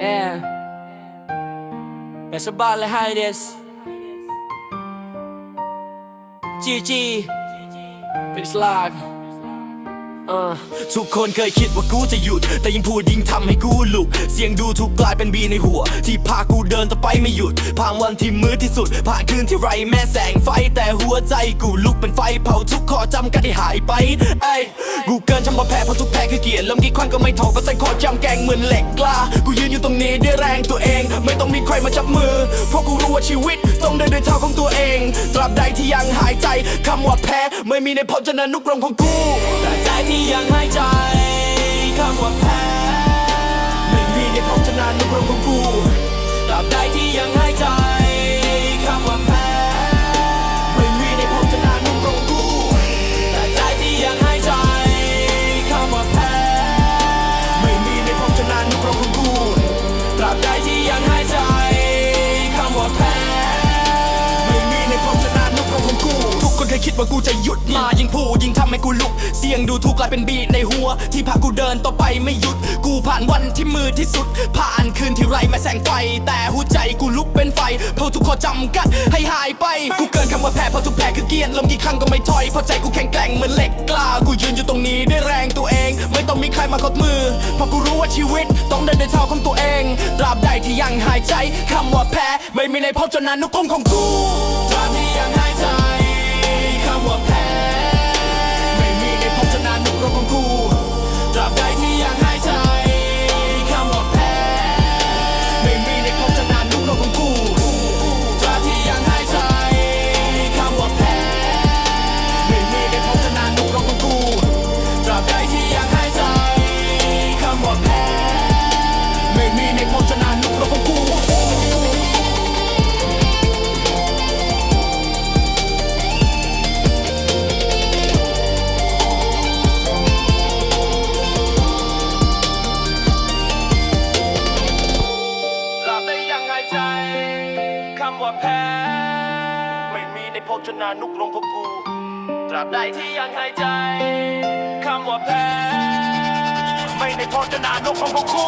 Yeah. It's about the highest. GG. It's like. ทุกคนเคยคิดว่ากูจะหยุด แต่ยิ่งพูดยิ่งทำให้กูลุก เสียงดูถูกกลายเป็นบีในหัว ที่พากูเดินต่อไปไม่หยุด ผ่านวันที่มืดที่สุด ผ่านคืนที่ไรแม่แสงไฟ แต่หัวใจกูลุกเป็นไฟเผาทุกข้อจำกัดที่หายไปไอ้ยกูเกินจำมาแพ้เพราะทุกแพ้คือเกียรติลมกี่ควันก็ไม่ทอก็ใจคอจำแกงเหมือนเหล็กกล้า กูยืนอยู่ตรงนี้ด้วยแรงตัวเอง ไม่ต้องมีใครมาจับมือ เพราะกูรู้ว่าชีวิตต้องเดินด้วยเท้าของตัวเอง ตราบใดที่ยังหายใจคำว่าแพ้ไม่มีในพจนานุกรมของกูตราบใดที่ยังหายใจคำว่าแพ้ไม่มีในพจนาน ว่ากูจะหยุดมายิ่งพูดยิ่งทำให้กูลุก เสียงดูถูกกลายเป็นบีทในหัว ที่พากูเดินต่อไปไม่หยุด กูผ่านวันที่มืดที่สุด ผ่านคืนที่ไรแม้แสงไฟ แต่หัวใจกูลุกเป็นไฟเพราะทุกข้อจำกัดให้หายไป กูเกินคำว่าแพ้เพราะทุกแพ้คือเกียรติลมกี่ครั้งก็ไม่ถอยเพราะใจกูแข็งแกร่งเหมือนเหล็กกล้า กูยืนอยู่ตรงนี้ด้วยแรงตัวเอง ไม่ต้องมีใครมากดมือ เพราะกูรู้ว่าชีวิตต้องเดินด้วยเท้าของตัวเอง ตราบใดที่ยังหายใจคำว่าแพ้ไม่มีในพจนานุกรมของกูตราบที่ยังหายใจ ไม่มีในพจนานุกรมของกู ตราบใดที่ยังหายใจคำว่าแพ้ ไม่ในพจนานุกรมของกู